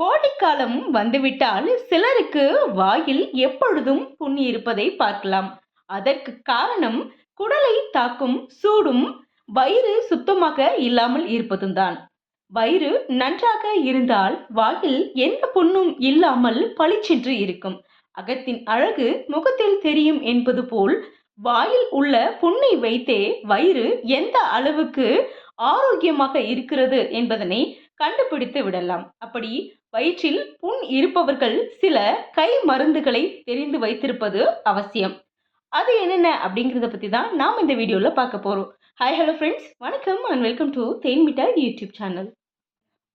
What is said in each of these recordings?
கோடைக்காலம் வந்துவிட்டால் சிலருக்கு வாயில் எப்பொழுதும் புண்ணி இருப்பதை பார்க்கலாம். அதற்கு காரணம் குடலை தாக்கும் சூடும் வயிறு சுத்தமாக இல்லாமல் இருப்பதும் தான் வயிறு நன்றாக இருந்தால் வாயில் எந்த புண்ணும் இல்லாமல் பளிச்சென்று இருக்கும். அகத்தின் அழகு முகத்தில் தெரியும் என்பது போல் வாயில் உள்ள புண்ணை வைத்தே வயிறு எந்த அளவுக்கு ஆரோக்கியமாக இருக்கிறது என்பதனை கண்டுபிடித்து விடலாம். அப்படி வயிற்றில் புண் இருப்பவர்கள் சில கை மருந்துகளை தெரிந்து வைத்திருப்பது அவசியம். அது என்னென்ன அப்படிங்கிறத பற்றி தான் நாம் இந்த வீடியோவில் பார்க்க போகிறோம் ஹாய் ஹலோ ஃப்ரெண்ட்ஸ் வணக்கம் and welcome to Then Mittai YouTube channel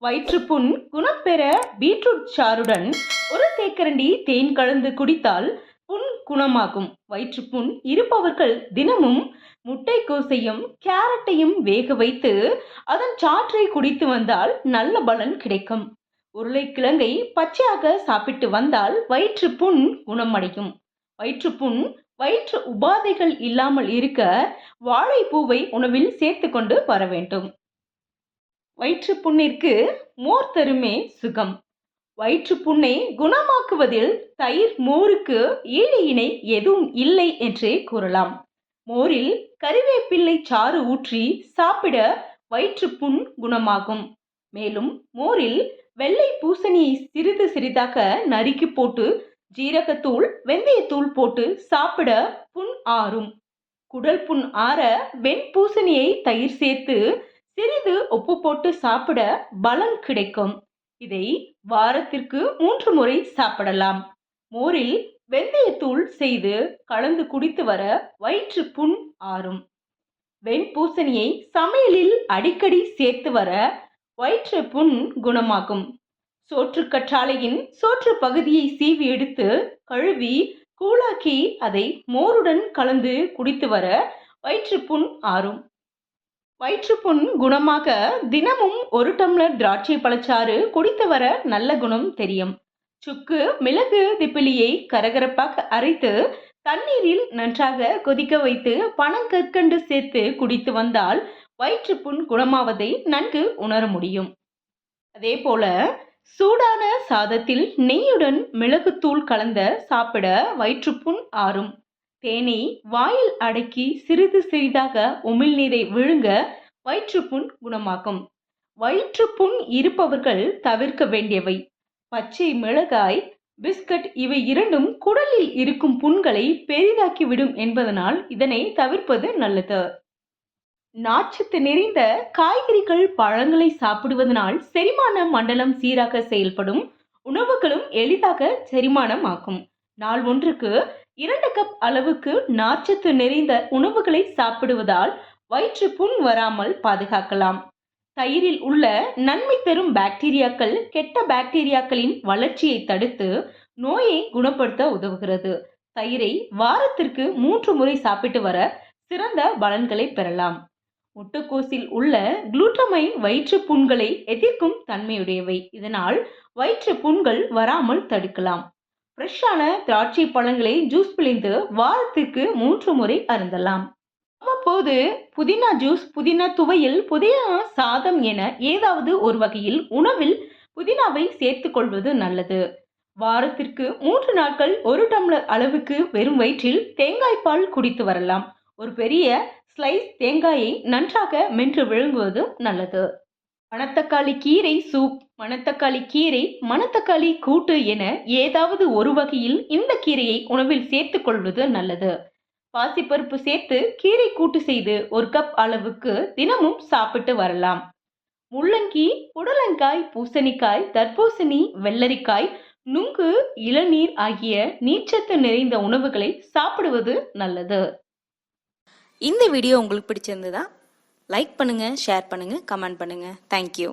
வயிற்றுப்புண் குணப்பெற பீட்ரூட் சாருடன் ஒரு தேக்கரண்டி தேன் கலந்து குடித்தால் புண் குணமாகும். வயிற்றுப்புண் இருப்பவர்கள் தினமும் முட்டைக்கோசையும் கேரட்டையும் வேக வைத்து அதன் சாற்றை குடித்து வந்தால் நல்ல பலன் கிடைக்கும். உருளைக்கிழங்கை பச்சையாக சாப்பிட்டு வந்தால் வயிற்று புண் குணமடையும். வயிற்றுப்புண் வயிற்று உபாதைகள் இல்லாமல் இருக்க வாழைப்பூவை உணவில் சேர்த்து கொண்டு வர வேண்டும். வயிற்றுப்புண்ணிற்கு மோர் தருமே சுகம். வயிற்றுப்புண்ணை குணமாக்குவதில் தயிர் மோருக்கு ஈடு இணை எதுவும் இல்லை என்றே கூறலாம். மோரில் கறிவேப்பிள்ளை சாறு ஊற்றி சாப்பிட வயிற்று புண் குணமாகும். மேலும் மோரில் வெள்ளை பூசணியை சிறிது சிறிதாக நறுக்கி போட்டு ஜீரகத்தூள் வெந்தயத்தூள் போட்டு சாப்பிட புண் ஆறும். குடல் புண் ஆற வெண் பூசணியை தயிர் சேர்த்து சிறிது உப்பு போட்டு சாப்பிட பலன் கிடைக்கும். இதை வாரத்திற்கு மூன்று முறை சாப்பிடலாம். மோரில் வெந்தயத்தூள் செய்து கலந்து குடித்து வர வயிற்று புண் ஆறும். வெண்பூசணியை சமையலில் அடிக்கடி சேர்த்து வர வயிற்று புண் குணமாகும். சோற்று கற்றாழையின் சோற்று பகுதியை சீவி எடுத்து கழுவி கூழாக்கி அதை மோருடன் கலந்து குடித்து வர வயிற்றுப்புண் ஆறும். வயிற்றுப்புண் குணமாக தினமும் ஒரு டம்ளர் திராட்சை பழச்சாறு குடித்து வர நல்ல குணம் தெரியும். சுக்கு மிளகு திப்பிலியை கரகரப்பாக அரைத்து தண்ணீரில் நன்றாக கொதிக்க வைத்து பனங்கற்கண்டு சேர்த்து குடித்து வந்தால் வயிற்று புண் குணமாவதை நன்கு உணர முடியும். அதே போல சூடான சாதத்தில் நெய்யுடன் மிளகுத்தூள் கலந்த சாப்பிட வயிற்றுப்புண் ஆறும். தேனை வாயில் அடக்கி சிறிது சிறிதாக உமிழ்நீரை விழுங்க வயிற்றுப்புண் குணமாகும் வயிற்றுப்புண் இருப்பவர்கள் தவிர்க்க வேண்டியவை. பச்சை மிளகாய் பிஸ்கட் இவை இரண்டும் குடலில் இருக்கும் புண்களை பெரிதாக்கிவிடும் என்பதனால் இதனை தவிர்ப்பது நல்லது. நாச்சத்து நிறைந்த காய்கறிகள் பழங்களை சாப்பிடுவதனால் செரிமான மண்டலம் சீராக செயல்படும் உணவுகளும் எளிதாக செரிமானம் ஆகும் நாள் ஒன்றுக்கு இரண்டு கப் அளவுக்கு நார்ச்சத்து நிறைந்த உணவுகளை சாப்பிடுவதால் வயிற்று புண் வராமல் பாதுகாக்கலாம். தயிரில் உள்ள நன்மை தரும் பாக்டீரியாக்கள் கெட்ட பாக்டீரியாக்களின் வளர்ச்சியை தடுத்து நோயை குணப்படுத்த உதவுகிறது. தயிரை வாரத்திற்கு மூன்று முறை சாப்பிட்டு வர சிறந்த பலன்களை பெறலாம். முட்டைக்கோசில் உள்ள குளூட்டமைன் வயிற்று புண்களை எதிர்க்கும் தன்மையுடையவை. இதனால் வயிற்று புண்கள் வராமல் தடுக்கலாம். ஃப்ரெஷ்ஷான திராட்சை பழங்களை ஜூஸ் பிழிந்து வாரத்திற்கு மூன்று முறை அருந்தலாம். அப்போது புதினா ஜூஸ் புதினா துவையில் புதினா சாதம் என ஏதாவது ஒரு வகையில் உணவில் புதினாவை சேர்த்துக் கொள்வது நல்லது. வாரத்திற்கு மூன்று நாட்கள் ஒரு டம்ளர் அளவுக்கு வெறும் வயிற்றில் தேங்காய் பால் குடித்து வரலாம். ஒரு பெரிய ஸ்லைஸ் தேங்காயை நன்றாக மென்று விழுங்குவது நல்லது. மணத்தக்காளி கீரை சூப் மணத்தக்காளி கீரை மணத்தக்காளி கூட்டு என ஏதாவது ஒரு வகையில் இந்த கீரையை உணவில் சேர்த்துக் கொள்வது நல்லது. பாசிப்பருப்பு சேர்த்து கீரை கூட்டு செய்து ஒரு கப் அளவுக்கு தினமும் சாப்பிட்டு வரலாம். முள்ளங்கி புடலங்காய் பூசணிக்காய் தர்பூசணி வெள்ளரிக்காய் நுங்கு இளநீர் ஆகிய நீர்ச்சத்து நிறைந்த உணவுகளை சாப்பிடுவது நல்லது. இந்த வீடியோ உங்களுக்கு பிடிச்சிருந்ததா? லைக் பண்ணுங்கள் ஷேர் பண்ணுங்கள் கமெண்ட் பண்ணுங்கள் தேங்க்யூ